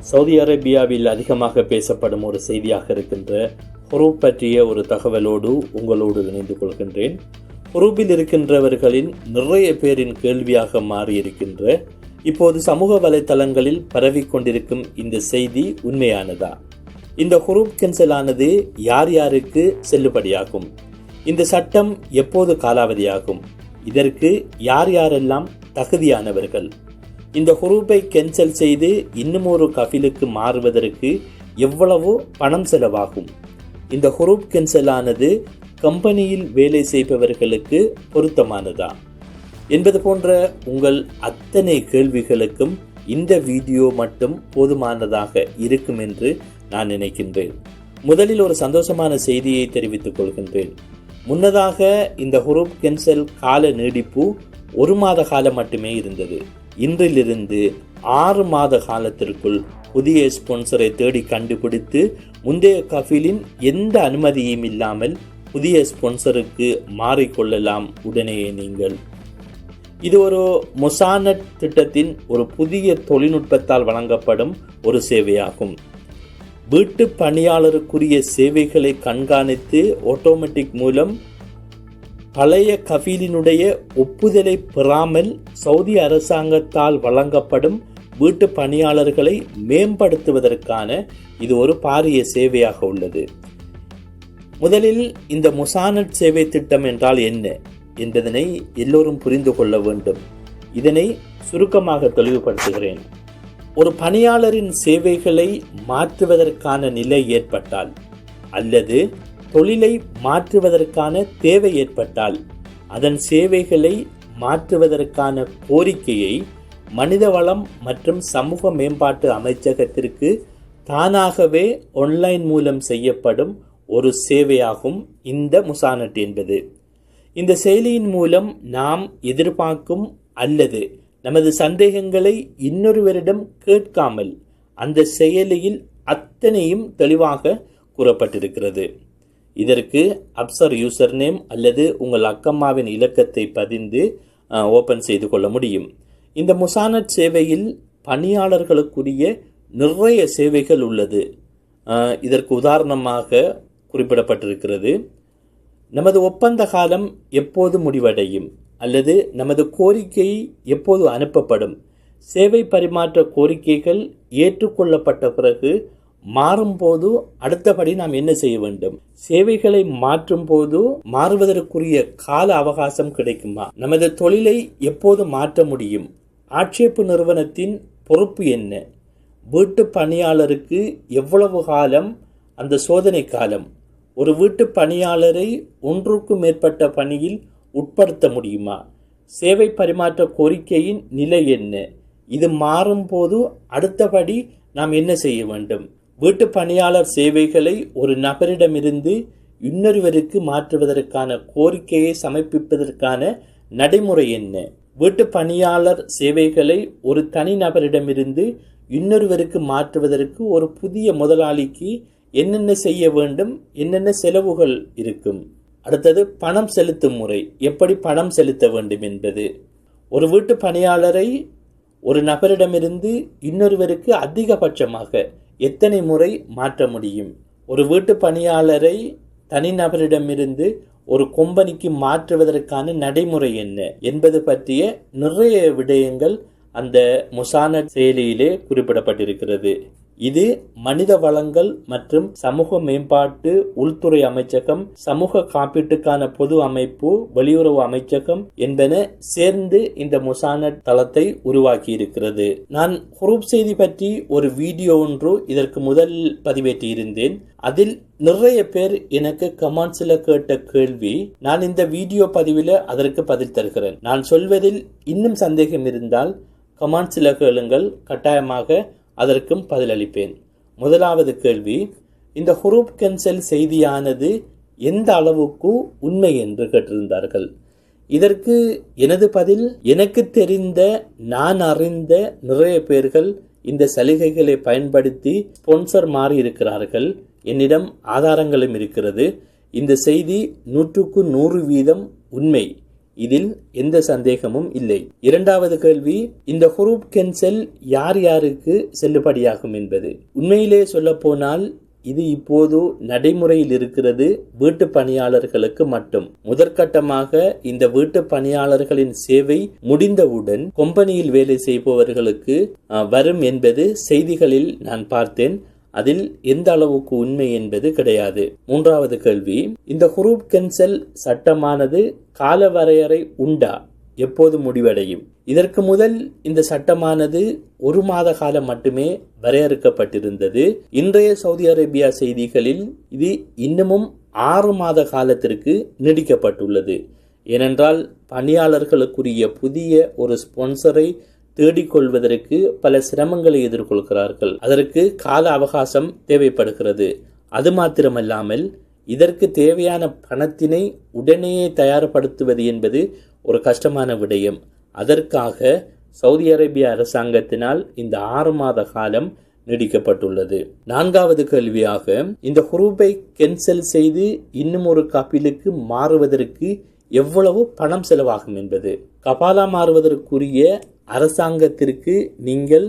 Saudi அரேபியாவில் அதிகமாக பேசப்படும் ஒரு செய்தியாக இருக்கின்ற ஹுரூப் பற்றிய ஒரு தகவலோடு உங்களோடு இணைந்து கொள்கின்றேன். ஹுரூபில் இருக்கின்றவர்களின் நிறைய பேரின் கேள்வியாக மாறியிருக்கின்ற இப்போது சமூக வலைத்தளங்களில் பரவிக்கொண்டிருக்கும் இந்த செய்தி உண்மையானதா? இந்த ஹுரூப் கேன்சலானது யார் யாருக்கு செல்லுபடியாகும்? இந்த சட்டம் எப்போது காலாவதியாகும்? இதற்கு யார் யாரெல்லாம் தகுதியானவர்கள்? இந்த குரூப்பை கேன்சல் செய்து இன்னும் ஒரு கஃபிலுக்கு மாறுவதற்கு எவ்வளவோ பணம் செலவாகும். இந்த குரூப் கேன்சல் ஆனது கம்பெனியில் வேலை செய்பவர்களுக்கு பொருத்தமானதா? என்பது போன்ற உங்கள் அத்தனை கேள்விகளுக்கும் இந்த வீடியோ மட்டும் போதுமானதாக இருக்கும் என்று நான் நினைக்கின்றேன். முதலில் ஒரு சந்தோஷமான செய்தியை தெரிவித்துக் கொள்கின்றேன். முன்னதாக இந்த ஹுரூப் கேன்சல் கால நீடிப்பு ஒரு மாத காலம் மட்டுமே இருந்தது. இன்றிலிருந்து ஆறு மாத காலத்திற்குள் புதிய ஸ்பான்சரை தேடி கண்டுபிடித்து முந்தைய கஃபிலின் எந்த அனுமதியும் இல்லாமல் புதிய ஸ்பான்சருக்கு மாறிக்கொள்ளலாம் உடனேயே நீங்கள். இது ஒரு மொசானட் திட்டத்தின் ஒரு புதிய தொழில்நுட்பத்தால் வழங்கப்படும் ஒரு சேவையாகும். வீட்டு பணியாளருக்குரிய சேவைகளை கண்காணித்து ஆட்டோமேட்டிக் மூலம் பழைய கஃபீலினுடைய ஒப்புதலை பெறாமல் சவுதி அரசாங்கத்தால் வழங்கப்படும் வீட்டு பணியாளர்களை மேம்படுத்துவதற்கான இது ஒரு பாரிய சேவையாக உள்ளது. முதலில் இந்த முசானட் சேவை திட்டம் என்றால் என்ன என்பதனை எல்லோரும் புரிந்து கொள்ள வேண்டும். இதனை சுருக்கமாக தெளிவுபடுத்துகிறேன். ஒரு பணியாளரின் சேவைகளை மாற்றுவதற்கான நிலை ஏற்பட்டால் அல்லது தொழிலை மாற்றுவதற்கான தேவை ஏற்பட்டால் அதன் சேவைகளை மாற்றுவதற்கான கோரிக்கையை மனிதவளம் மற்றும் சமூக மேம்பாட்டு அமைச்சகத்திற்கு தானாகவே ஆன்லைன் மூலம் செய்யப்படும் ஒரு சேவையாகும் இந்த முசானட் என்பது. இந்த செயலியின் மூலம் நாம் எதிர்பார்க்கும் அல்லது நமது சந்தேகங்களை இன்னொருவரிடம் கேட்காமல் அந்த செயலியில் அத்தனையும் தெளிவாக கூறப்பட்டிருக்கிறது. இதற்கு அப்சர் யூசர் நேம் அல்லது உங்கள் அக்கம்மாவின் இலக்கத்தை பதிந்து ஓப்பன் செய்து கொள்ள முடியும். இந்த முசானட் சேவையில் பணியாளர்களுக்குரிய நிறைய சேவைகள் உள்ளது. இதற்கு உதாரணமாக குறிப்பிடப்பட்டிருக்கிறது. நமது ஒப்பந்த காலம் எப்போது முடிவடையும் அல்லது நமது கோரிக்கை எப்போது அனுப்பப்படும்? சேவை பரிமாற்ற கோரிக்கைகள் ஏற்றுக்கொள்ளப்பட்ட பிறகு மாறும்போது அடுத்தபடி நாம் என்ன செய்ய வேண்டும்? சேவைகளை மாற்றும் போது மாறுவதற்குரிய கால அவகாசம் கிடைக்குமா? நமது தொழிலை எப்போது மாற்ற முடியும்? ஆட்சேப்பு நிறுவனத்தின் பொறுப்பு என்ன? வீட்டு பணியாளருக்கு எவ்வளவு காலம்? அந்த சோதனை காலம். ஒரு வீட்டு பணியாளரை ஒன்றுக்கும் மேற்பட்ட பணியில் உட்படுத்த முடியுமா? சேவை பரிமாற்ற கோரிக்கையின் நிலை என்ன? இது மாறும்போது அடுத்தபடி நாம் என்ன செய்ய வேண்டும்? வீட்டு பணியாளர் சேவைகளை ஒரு நபரிடமிருந்து இன்னொருவருக்கு மாற்றுவதற்கான கோரிக்கையை சமர்ப்பிப்பதற்கான நடைமுறை என்ன? வீட்டு பணியாளர் சேவைகளை ஒரு தனிநபரிடமிருந்து இன்னொருவருக்கு மாற்றுவதற்கு ஒரு புதிய முதலாளிக்கு என்னென்ன செய்ய வேண்டும் என்னென்ன செலவுகள் இருக்கும்? அடுத்தது பணம் செலுத்தும் முறை. எப்படி பணம் செலுத்த வேண்டும் என்பது. ஒரு வீட்டு பணியாளரை ஒரு நபரிடமிருந்து இன்னொருவருக்கு அதிகபட்சமாக எத்தனை முறை மாற்ற முடியும்? ஒரு வீட்டு பணியாளரை தனிநபரிடமிருந்து ஒரு கொம்பனிக்கு மாற்றுவதற்கான நடைமுறை என்ன? என்பது பற்றிய நிறைய விடயங்கள் அந்த முசானட் செயலியிலே குறிப்பிடப்பட்டிருக்கிறது. இது மனித வளங்கள் மற்றும் சமூக மேம்பாட்டு உள்துறை அமைச்சகம் சமூக காப்பீட்டுக்கான பொது அமைப்பு வெளியுறவு அமைச்சகம் என்பன சேர்ந்து இந்த முசானட் தளத்தை உருவாக்கி இருக்கிறது நான் குரூப் செய்தி பற்றி ஒரு வீடியோ ஒன்று இதற்கு முதல் பதிவேற்றியிருந்தேன். அதில் நிறைய பேர் எனக்கு கமெண்ட்ஸில் கேட்ட கேள்வி நான் இந்த வீடியோ பதிவில் அதற்கு பதில் தருகிறேன். நான் சொல்வதில் இன்னும் சந்தேகம் இருந்தால் கமெண்ட்ஸில் கேளுங்கள். கட்டாயமாக அதற்கும் பதிலளிப்பேன். முதலாவது கேள்வி இந்த ஹுரூப் கேன்சல் செய்தியானது எந்த அளவுக்கு உண்மை என்று கேட்டிருந்தார்கள்? இதற்கு எனது பதில் எனக்கு தெரிந்த நான் அறிந்த நிறைய பேர்கள் இந்த சலுகைகளை பயன்படுத்தி ஸ்பான்சர் மாறி இருக்கிறார்கள். என்னிடம் ஆதாரங்களும் இருக்கிறது. இந்த செய்தி நூற்றுக்கு நூறு வீதம் உண்மை. இதில் எந்த சந்தேகமும் இல்லை. இரண்டாவது கேள்வி இந்த ஹுரூப் கேன்சல் யார் யாருக்கு செல்லுபடியாகும் என்பது. உண்மையிலே சொல்லப்போனால் இது இப்போது நடைமுறையில் இருக்கிறது வீட்டு பணியாளர்களுக்கு மட்டும். முதற்கட்டமாக இந்த வீட்டு பணியாளர்களின் சேவை முடிந்தவுடன் கொம்பனியில் வேலை செய்பவர்களுக்கு வரும் என்பது செய்திகளில் நான் பார்த்தேன். அதில் எந்த அளவுக்கு உண்மை என்பது கிடையாது. மூன்றாவது கேள்வி இந்த குரூப் கென்சல் சட்டமானது கால வரையறை உண்டா? எப்போது முடிவடையும்? இதற்கு முதல் இந்த சட்டமானது ஒரு மாத காலம் மட்டுமே வரையறுக்கப்பட்டிருந்தது. இன்றைய சவுதி அரேபியா செய்திகளில் இது இன்னமும் ஆறு மாத காலத்திற்கு நீடிக்கப்பட்டுள்ளது. ஏனென்றால் பணியாளர்களுக்குரிய புதிய ஒரு ஸ்பான்சரை தேடிக்கொள்வதற்கு பல சிரமங்களை எதிர்கொள்கிறார்கள். அதற்கு கால அவகாசம் தேவைப்படுகிறது. அது மாத்திரமல்லாமல் இதற்கு தேவையான பணத்தினை உடனேயே தயார்படுத்துவது என்பது ஒரு கஷ்டமான விடயம். அதற்காக சவுதி அரேபிய அரசாங்கத்தினால் இந்த ஆறு மாத காலம் நீடிக்கப்பட்டுள்ளது. நான்காவது கேள்வியாக இந்த குரூப்பை கேன்சல் செய்து இன்னும் ஒரு கபிலுக்கு மாறுவதற்கு எவ்வளவு பணம் செலவாகும் என்பது. கபாலா மாறுவதற்குரிய அரசாங்கத்திற்கு நீங்கள்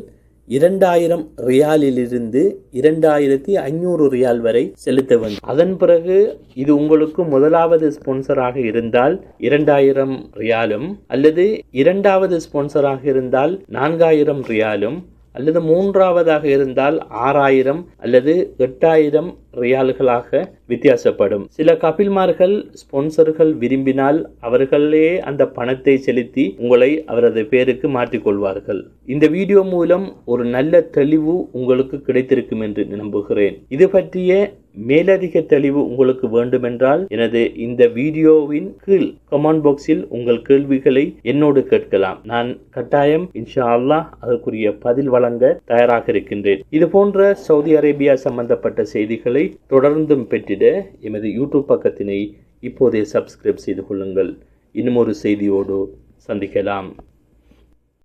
இரண்டாயிரம் ரியாலிலிருந்து இரண்டாயிரத்தி ஐநூறு ரியால் வரை செலுத்த வேண்டும். அதன் பிறகு இது உங்களுக்கு முதலாவது ஸ்பான்சராக இருந்தால் இரண்டாயிரம் ரியாலும் அல்லது இரண்டாவது ஸ்பான்சராக இருந்தால் நான்காயிரம் ரியாலும் அல்லது மூன்றாவதாக இருந்தால் ஆறாயிரம் அல்லது எட்டாயிரம் ரியால்களாக வித்தியாசப்படும். சில கபில்மார்கள் ஸ்பான்சர்கள் விரும்பினால் அவர்களே அந்த பணத்தை செலுத்தி உங்களை அவரது பேருக்கு மாற்றிக்கொள்வார்கள். இந்த வீடியோ மூலம் ஒரு நல்ல தெளிவு உங்களுக்கு கிடைத்திருக்கும் என்று நம்புகிறேன். இது பற்றிய மேலதிக தெளிவு உங்களுக்கு வேண்டுமென்றால் எனது இந்த வீடியோவின் கீழ் கமெண்ட் பாக்ஸில் உங்கள் கேள்விகளை என்னோடு கேட்கலாம். நான் கட்டாயம் இன்ஷா அல்லாஹ் அதற்குரிய பதில் வழங்க தயாராக இருக்கின்றேன். இது போன்ற சவுதி அரேபியா சம்பந்தப்பட்ட செய்திகளை தொடர்ந்தும் பெற்றிட எமது யூடியூப் பக்கத்தினை இப்போதே சப்ஸ்கிரைப் செய்து கொள்ளுங்கள். இன்னும் ஒரு செய்தியோடு சந்திக்கலாம்.